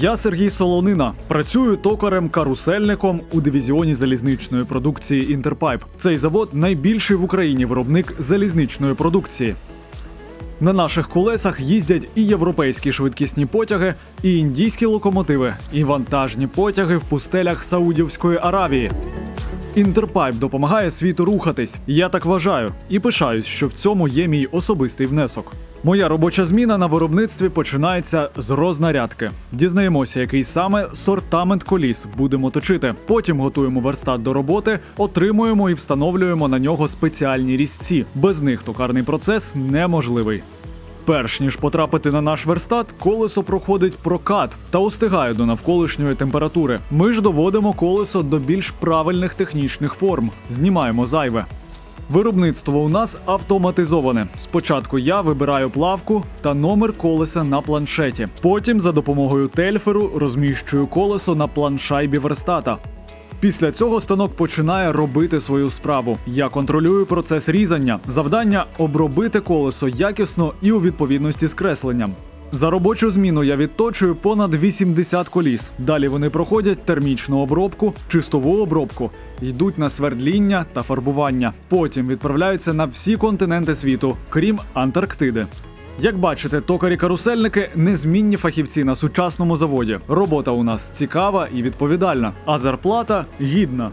Я Сергій Солонина. Працюю токарем-карусельником у дивізіоні залізничної продукції Інтерпайп. Цей завод найбільший в Україні виробник залізничної продукції. На наших колесах їздять і європейські швидкісні потяги, і індійські локомотиви, і вантажні потяги в пустелях Саудівської Аравії. Інтерпайп допомагає світу рухатись. Я так вважаю і пишаюсь, що в цьому є мій особистий внесок. Моя робоча зміна на виробництві починається з рознарядки. Дізнаємося, який саме сортамент коліс будемо точити. Потім готуємо верстат до роботи, отримуємо і встановлюємо на нього спеціальні різці. Без них токарний процес неможливий. Перш ніж потрапити на наш верстат, колесо проходить прокат та устигає до навколишньої температури. Ми ж доводимо колесо до більш правильних технічних форм, знімаємо зайве. Виробництво у нас автоматизоване. Спочатку я вибираю плавку та номер колеса на планшеті. Потім за допомогою тельферу розміщую колесо на планшайбі верстата. Після цього станок починає робити свою справу. Я контролюю процес різання. Завдання обробити колесо якісно і у відповідності з кресленням. За робочу зміну я відточую понад 80 коліс. Далі вони проходять термічну обробку, чистову обробку, йдуть на свердління та фарбування. Потім відправляються на всі континенти світу, крім Антарктиди. Як бачите, токарі-карусельники незмінні фахівці на сучасному заводі. Робота у нас цікава і відповідальна, а зарплата гідна.